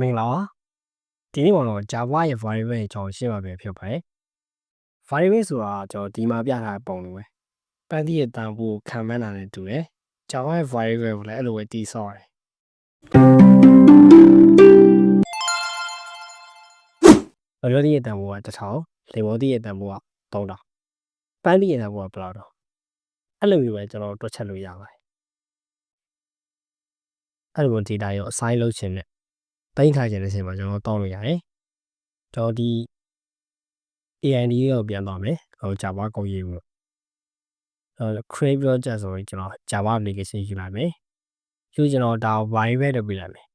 မင်္ဂလာပါဒီနေ့မှာတော့ Java ရဲ့ variable ရဲ့အကြောင်းရှင်းပါမယ်ဖြစ်ပါတယ် variable ဆိုတာကျွန်တော်ဒီမှာပြထားတဲ့ပုံလိုပဲပန်းသီးရဲ့တန်ဖိုးကိုခံမှန်းတာနဲ့တူတယ် Java ရဲ့ variable ကိုလည်းအဲ့လိုပဲတည်ဆောက်ရတယ်လောလောသီးရဲ့တန်ဖိုးက1000လေမောသီးရဲ့တန်ဖိုးက3000ပန်းသီးရဲ့တန်ဖိုးကဘယ်လောက်တော့အဲ့လိုမျိုးပဲကျွန်တော်တွက်ချက်လို့ရပါတယ်အဲ့လိုမျိုး data ရော assign လုပ်ခြင်းနဲ့ တိုင်းထားခြင်းတဲ့အချိန်မှာကျွန်တော်တောင်းလို့ရတယ်ကျွန်တော်ဒီ AID ကိုပြန်သွားမယ်ဟို Java ကိုရေးဖို့အဲ create project ဆိုရင်ကျွန်တော် Java application ယူလိုက်မယ်ယူကျွန်တော်ဒါ variable လုပ်ပြလိုက်မယ်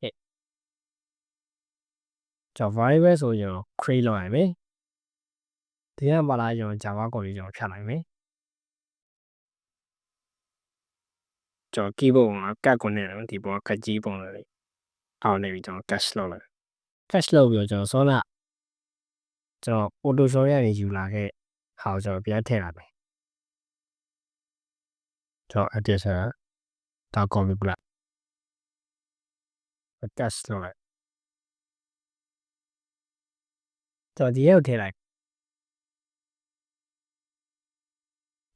ဟဲ့ကျွန်တော် variable ဆိုရင် create လုပ်ရမယ်ဒီကမှာလာကျွန်တော် Java ကိုရေးကျွန်တော်ဖြတ်လိုက်မယ် ကျွန်တော် keyboard မှာကတ်ကိုနေတယ်ဒီပေါ်ကတ်ကြီးပုံလေးအောင်းနေပြီကျွန်တော် cache လုပ်လိုက် cache လုပ်ပြီးတော့ကျွန်တော်စောနာကျွန်တော် Photoshop ရနေယူလာခဲ့ဟာကိုကျွန်တော်ပြန်ထည့်လိုက်မယ်ကျွန်တော် addition ဒါ copy ပလိုက် cache လုပ်လိုက်ကျွန်တော်ဒီရဲ့ကိုထည့်လိုက်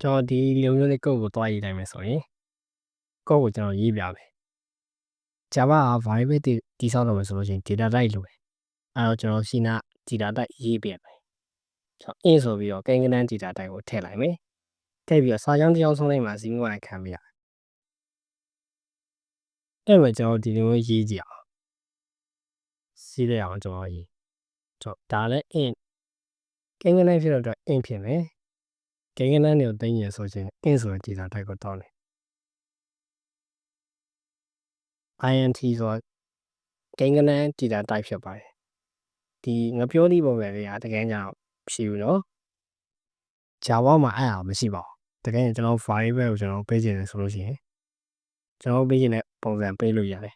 ကျွန်တော်ဒီလိုမျိုးလေးကုတ်ကိုတွားရေးလိုက်မယ်ဆိုရင် ကုတ်ကိုကျွန်တော်ရေးပြမယ် Java က variable တည်ဆောက်တော့မယ်ဆိုလို့ရှိရင် data type လိုပဲအဲတော့ကျွန်တော်ရှင်းနာ data type ရေးပြမယ်ကျွန်တော် int ဆိုပြီးတော့ကိန်းကနန်း data type ကိုထည့်လိုက်မယ်ထည့်ပြီးတော့စာကြောင်းတစ်ကြောင်းဆုံးလိုက်မှာ0ကိုခံပြရအဲ့မှာကျွန်တော်ဒီလိုမျိုးရေးကြည့်အောင်စီးရအောင်ကျွန်တော်ရေးကျွန်တော်ဒါလည်း int ကိန်းကနန်းဖြစ်တော့ int ဖြစ်မယ်ကိန်းကနန်းတွေကိုသိရင်ဆိုရင် int ဆိုတဲ့ data type ကိုတောင်းတယ် INT ဆိုတာကိန်းကနန်း data type ဖြစ်ပါတယ်ဒီငပြောသည့်ပုံစံလေးကတကယ်ကြောင့်ရှိဘူးနော် Java မှာအဲ့ဒါမရှိပါဘူးတကယ်ကျွန်တော် variable ကိုကျွန်တော်ပေးခြင်းလဲဆိုလို့ရှိရင်ကျွန်တော်ပေးခြင်းတဲ့ပုံစံပေးလို့ရတယ်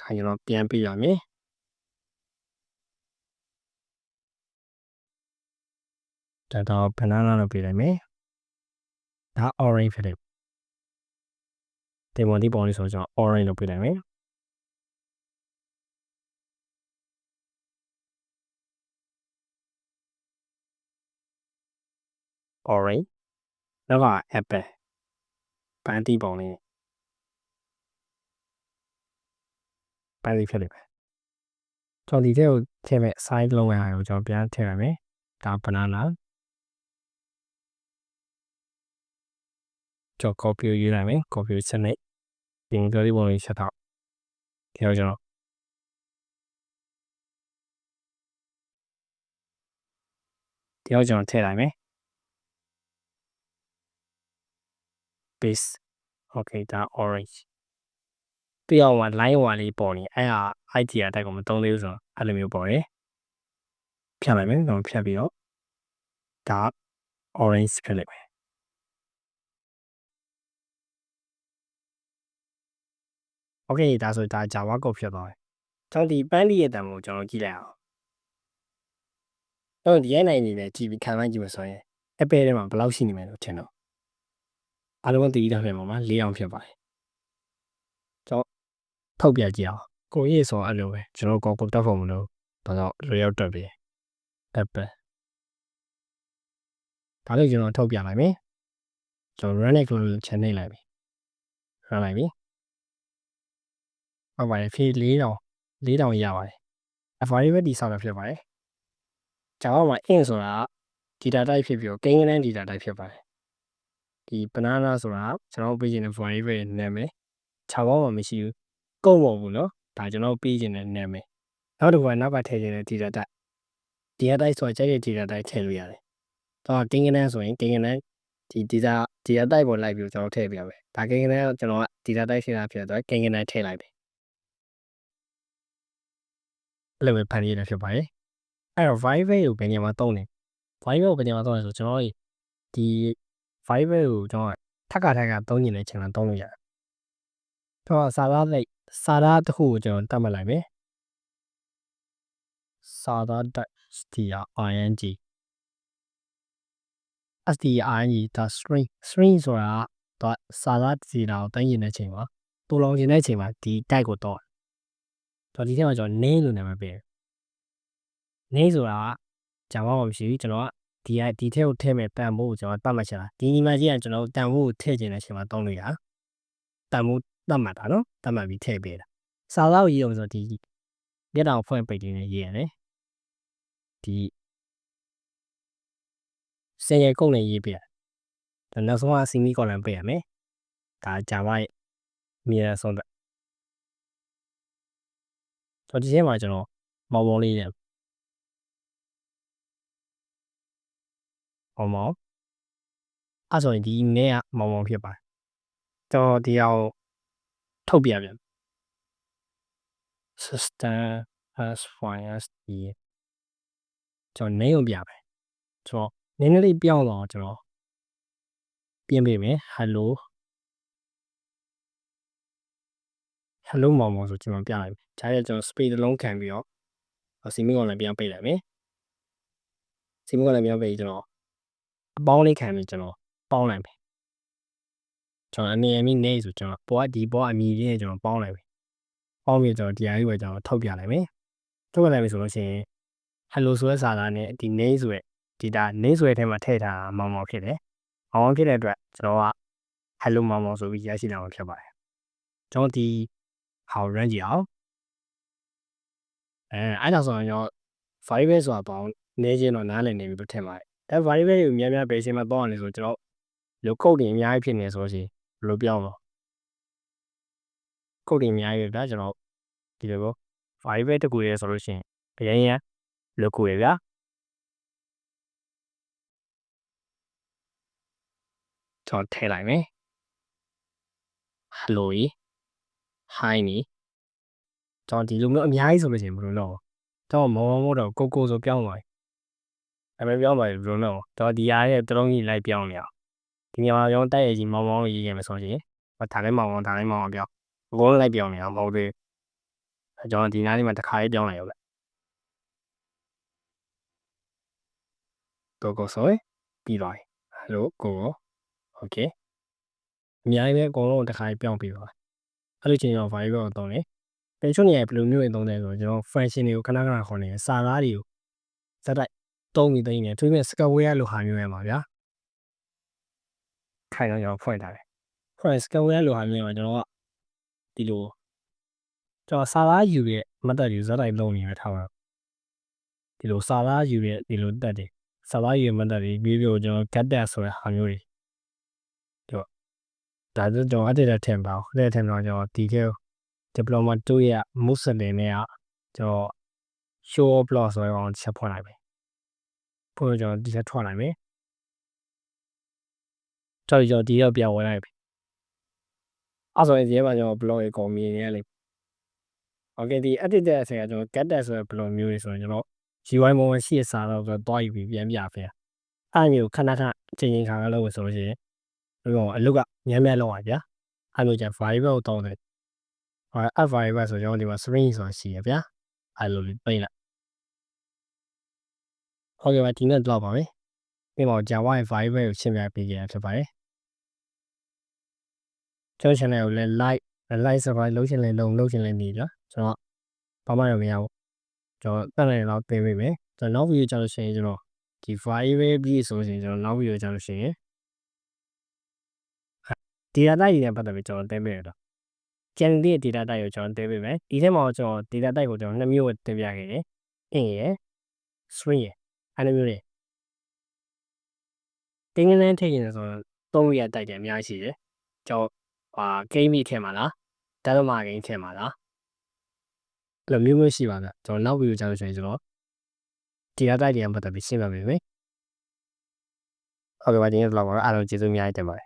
ခိုင်ကျွန်တော်ပြန်ပေးရမယ်ဒါတော့ banana လို့ပေးလိုက်မယ်ဒါ orange ဖြစ်တယ် တင်မွန်ဒီပုံလေးဆိုကျွန်တော် orange လို့ပေးလိုက်မယ် orange နောက်က apple ပန်းတီပုံလေးပန်းလေးဖြစ်လိမ့်မယ်ကျွန်တော်ဒီထဲကိုထည့်မဲ့ size လုံးဝရအောင်ကျွန်တော်ပြန်ထည့်ရမယ်ဒါ banana ကျွန်တော် copy ရေးလိုက်မယ် copy စနစ် ဒီလိုဒီပုံလေးချက်တော့ဒီတော့ကျွန်တော်ဒီတော့ကျွန်တော်ထည့်လိုက်မယ် base okay ဒါ orange ပြီးအောင် line 1လေးပေါ်နေအဲ့ဟာ IT အတက်ကိုမသုံးသေးဘူးဆိုတော့အဲ့လိုမျိုးပေါ်တယ်ဖြတ်လိုက်မယ်တော့ဖြတ်ပြီးတော့ဒါ orange ဖြစ်လိုက်မယ် โอเคဒါဆိုဒါ Java code ဖြစ်သွားတယ်ကျွန်တော်ဒီပန်းလေးရဲ့တံမို့ကျွန်တော်ကြည့်လိုက်အောင်တော့ဒီရိုက်နိုင်နေတယ်ကြည့်ပြီးခံမှန်းကြည့်မဆိုရင် Apple ထဲမှာဘယ်လောက်ရှိနေမယ်လို့ထင်တော့အားလုံးတည်ထားပြန်ပါမှာ၄အောင်ဖြစ်ပါတယ်ကျွန်တော်ထုတ်ပြကြည့်အောင်ကိုရေးဆိုအဲ့လိုပဲကျွန်တော်ကောကိုတက်ဖို့မလို့ဒါကြောင့်ရေရောက်တက်ပြီ Apple ဒါလို့ကျွန်တော်ထုတ်ပြလိုက်မယ်ကျွန်တော် run it ကိုချန်နေလိုက်ပြီ run လိုက်ပြီ ဟုတ်ပါတယ်ဖြည့်4000 4000ရပါတယ် variable ဒီဆောက်တာဖြစ်ပါတယ် Java မှာ int ဆိုတာ data type ဖြစ်ပြီးတော့ gain နဲ့ data type ဖြစ်ပါတယ်ဒီ banana ဆိုတာကျွန်တော်ပေးခြင်းတဲ့ variable ရဲ့နာမည် Java မှာမရှိဘူးကုန်မဟုတ်ဘူးเนาะဒါကျွန်တော်ပေးခြင်းတဲ့နာမည်နောက်တစ်ခုကနောက်ကထည့်ခြင်းတဲ့ data type data type ဆိုတာကြိုက်တဲ့ data type ထည့်လို့ရတယ်တော့ gain နဲ့ဆိုရင် gain နဲ့ဒီ data data type ပေါ်လိုက်ပြီးတော့ကျွန်တော်ထည့်ပြရမယ်ဒါ gain နဲ့ကျွန်တော်က data type ထည့်တာဖြစ်တော့ gain နဲ့ထည့်လိုက်ပြီ အဲ့လိုပဲဖန်တီးရဖြစ်ပါတယ်အဲ့တော့ variable ကိုဘယ်နေရာမှာသုံးလဲ variable ကိုဘယ်နေရာမှာသုံးလဲဆိုကျွန်တော်ဒီ variable ကိုကျွန်တော်ထက်ကထက်ကသုံးနေတဲ့အချိန်မှာသုံးလို့ရတယ်တော့စာသားလိုက်စာသားတစ်ခုကိုကျွန်တော်တတ်မှတ်လိုက်မယ်စာသား string string ဆိုတာတော့စာသားစီတာကိုတိုင်းကျင်တဲ့အချိန်မှာတူလောင်ကျင်တဲ့အချိန်မှာဒီ type ကိုတော့ တော့ဒီထဲမှာကျွန်တော် name လို့နာမည်ပေးတယ် name ဆိုတာကဂျာဝါမှာမရှိဘူးကျွန်တော်ကဒီကဒီထဲကိုထည့်မဲ့တန်ဖိုးကိုကျွန်တော်တတ်မှတ်ချင်တာဒီညီမကြီးကကျွန်တော်တန်ဖိုးကိုထည့်ကျင်တဲ့အချိန်မှာတောင်းလို့ရတန်ဖိုးတတ်မှတ်တာနော်တတ်မှတ်ပြီးထည့်ပေးတာစာသားကိုရေးအောင်ဆိုတော့ဒီမျက်တောင်ဖွင့်ပိတ်လေးနဲ့ရေးရတယ်ဒီစင်ရကုန်းနဲ့ရေးပေးရတယ်ဒါနောက်ဆုံးကစီမီကော်လန်ပေးရမယ်ဒါဂျာဝါရဲ့အမြဲတမ်းဆုံးသက် တော့ဒီထဲမှာကျွန်တော်မောင်မောင်လေးနဲ့မောင်မောင်အဲ့ဆိုရင်ဒီနဲ့ကမောင်မောင်ဖြစ်ပါတယ်တော့ဒီအောင်ထုတ်ပြပြန် system has finance ဒီကျွန်တော်နေုံပြမယ်ကျွန်တော်နည်းနည်းလေးပြောင်းတော့ကျွန်တော်ပြင်ပေးမယ် hello hello မောင်မောင်ဆိုကျွန်တော်ပြလိုက်မယ်ဂျားရကျွန်တော် space တစ်လုံးခံပြီးတော့စီမီကောင်လည်းပြန်ပိတ်လိုက်မယ်စီမီကောင်လည်းပြန်ပိတ်ကျွန်တော်အပေါင်းလေးခံပြီးကျွန်တော်ပေါင်းလိုက်မယ်ကျွန်တော်အနေအမီနေဆိုကျွန်တော်ပေါ်ဒီပေါ်အမီလေးနဲ့ကျွန်တော်ပေါင်းလိုက်မယ်ပေါင်းပြီးကျွန်တော်တရားကြီးပဲကျွန်တော်ထုတ်ပြလိုက်မယ်ထုတ်ပြလိုက်ပြီဆိုလို့ရှိရင် hello ဆိုတဲ့စာသားနဲ့ဒီ name ဆိုတဲ့ data name ဆိုတဲ့ထဲမှာထည့်ထားတာမောင်မောင်ဖြစ်တယ်မောင်မောင်ဖြစ်တဲ့အတွက်ကျွန်တော်က hello မောင်မောင်ဆိုပြီးရရှိလာမှာဖြစ်ပါတယ်ကျွန်တော်ဒီ ဟော run ကြည့်အောင်အဲအဲ့ဒါဆိုရင်ကျွန်တော် variable ဆိုတာပေါင်းနေချင်းတော့နားလည်နေပြီလို့ထင်ပါတယ်ဒါ variable ကိုများများဘယ်ချိန်မှာပေါင်းအောင်လဲဆိုကျွန်တော်လို code တွေအများကြီးဖြစ်နေဆိုလို့ရှိရင်ဘယ်လိုပြောင်းမလဲ code တွေအများကြီးပဲဗျာကျွန်တော်ဒီလိုပေါ့ variable တကူရဲဆိုလို့ရှိရင်အရင်ရလိုကူရဗျာကျွန်တော်ထည့်လိုက်မယ် hello ကြီး hi နီကျွန်တော်ဒီလိုမျိုးအများကြီးဆိုလို့ရှိရင်ဘယ်လိုလုပ်ကျွန်တော်မောမောမောတော့ကိုကိုဆိုပြောင်းသွားပြီအမေပြောင်းသွားပြီဘယ်လိုလုပ်တော့ဒီအားရဲ့တလုံးကြီးလိုက်ပြောင်းနေအောင်ဒီနေရာမှာကျွန်တော်တိုက်ရကြီးမောမောရေးရမယ်ဆိုရင်ဒါလည်းမောမောဒါလည်းမောမောပြောင်းအကုန်လုံးလိုက်ပြောင်းနေအောင်မဟုတ်သေးကျွန်တော်ဒီနားလေးမှာတစ်ခါလေးပြောင်းလိုက်ရောဗျကိုကိုဆိုပြီးသွားပြီဟယ်လိုကိုကိုโอเคအများကြီးပဲအကုန်လုံးတစ်ခါလေးပြောင်းပြီးပါ အဲ့လိုချင်းကျွန်တော် vibe ကိုသုံးတယ်ပြန်ချုံနေရဘယ်လိုမျိုးတွေသုံးတယ်ဆိုတော့ကျွန်တော် function တွေကိုခဏခဏခေါ်နေတယ်စာသားတွေကိုဇက်တိုက်သုံးပြီးသိနေတယ်သူပြင် square လို့ဟာမျိုးရမှာဗျာခိုင်တော့ကျွန်တော်ဖွင့်ထားတယ်ဖွင့် square လို့ဟာမျိုးမှာကျွန်တော်ကဒီလိုကျွန်တော်စာသားယူရဲ့ method တွေဇက်တိုက်သုံးနေရထားပါဒီလိုစာသားယူရဲ့ဒီလိုတက်တယ်စာသားယူရဲ့ method တွေပြီးပြီးကျွန်တော် get that ဆိုတဲ့ဟာမျိုးတွေတော့ ဒါဆိုကျွန်တော် edit ထင်ပါအောင် edit ထင်တော့ကျွန်တော်ဒီထဲ diploma 2ရဲ့ move setting နဲ့ကကျွန်တော် show block ဆိုတော့ချက်ဖွင့်လိုက်မယ်ဖွင့်ကျွန်တော်ဒီချက်ထွက်လိုက်မယ်တော်ကျွန်တော်ဒီရောက်ပြန်ဝင်လိုက်ပြီအဲ့ဆိုရင်ဒီမှာကျွန်တော် block ရေကုန်မြင်နေရလိမ့် Okay ဒီ edit တဲ့အချိန်ကကျွန်တော် get that ဆိုတဲ့ block မျိုးတွေဆိုရင်ကျွန်တော် UI မဝင်ရှိရစာတော့ဆိုတော့တွားယူပြီးပြန်ပြဖေးအဲ့မျိုးခဏခဏချိန်ချိန်ခါခါလုပ်လို့ဆိုလို့ရှိရင်ဒီကောင်အလုတ်က ညံ့ညံ့လောက်ပါဗျာအဲ့လိုကြ variable ကိုတောင်းတယ်ဟော add variable ဆိုကျွန်တော်ဒီမှာ string ဆိုတာရှိရဗျာအဲ့လိုလေးပြင်လိုက်ဟုတ်ကဲ့ပါဒီနေ့တော့ပါပဲပြင်ပါ Java ရဲ့ variable ကိုရှင်းပြပေးခဲ့ရဖြစ်ပါတယ်ကျွန်တော် channel ကိုလည်း like like subscribe လုပ်ချင်လဲလုပ်လုပ်ချင်လဲနေကြကျွန်တော်ဘာမှတော့မရဘူးကျွန်တော်တက်နေတော့ပြင်ပေးမယ်ကျွန်တော်နောက် video ကြလို့ရှိရင်ကျွန်တော်ဒီ variable ပြီးဆိုလို့ရှိရင်ကျွန်တော်နောက် video ကြလို့ရှိရင် data type တွေနဲ့ပတ်သက်ပြီးကျွန်တော်တင်ပြရတော့ channel ရဲ့ data type ကိုကျွန်တော်တင်ပြမယ်ဒီထဲမှာကျွန်တော် data type ကိုကျွန်တော်နှစ်မျိုးတင်ပြခဲ့တယ် int ရယ် string ရယ်အဲ့လိုမျိုးတွေတင်းကန်းတန်းထည့်ရင်ဆိုတော့သုံးရတိုက်တယ်အများကြီးရှိတယ်ကျွန်တော်ဟာ game ကြီးထဲမှာလား data marketing ထဲမှာလားအဲ့လိုမျိုးမျိုးရှိပါဗျကျွန်တော်နောက် video ကြောက်လို့ရှိရင်ကျွန်တော် data type တွေနဲ့ပတ်သက်ပြီးရှင်းပြပေးမယ်ဟုတ်ကဲ့ပါဒီနေ့တော့လောက်ပါတော့အားလုံးကျေးဇူးအများကြီးတင်ပါတယ်